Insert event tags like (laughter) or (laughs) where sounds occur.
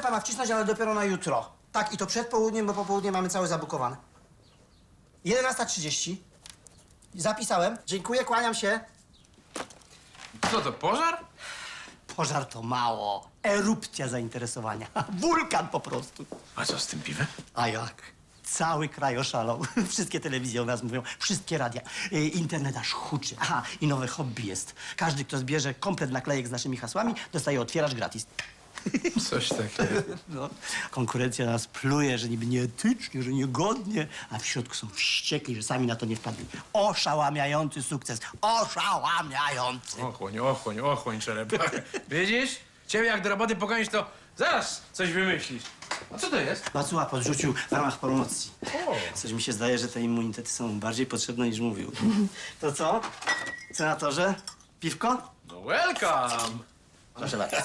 Pepa ma wcisnąć, ale dopiero na jutro. Tak, i to przed południem, bo po południe mamy całe zabukowane. 11.30. Zapisałem. Dziękuję, kłaniam się. Co to, pożar? Pożar to mało. Erupcja zainteresowania. (laughs) Wulkan po prostu. A co z tym piwem? A jak? Cały kraj oszalał. (laughs) Wszystkie telewizje o nas mówią, wszystkie radia. Y, Internet aż huczy. Aha, i nowe hobby jest. Każdy, kto zbierze komplet naklejek z naszymi hasłami, dostaje otwieracz gratis. Coś takiego. (laughs) No, konkurencja nas pluje, że niby nieetycznie, że niegodnie, a w środku są wściekli, że sami na to nie wpadli. Oszałamiający sukces. Oszałamiający. Ochłoń, ochłoń, ochłoń, czereba. (laughs) Widzisz? Ciebie jak do roboty pogonisz, to zaraz coś wymyślisz. A co to jest? Bacuła podrzucił w ramach promocji. O. Coś mi się zdaje, że te immunitety są bardziej potrzebne niż mówił. To co? Senatorze? Piwko? No welcome! Proszę bardzo.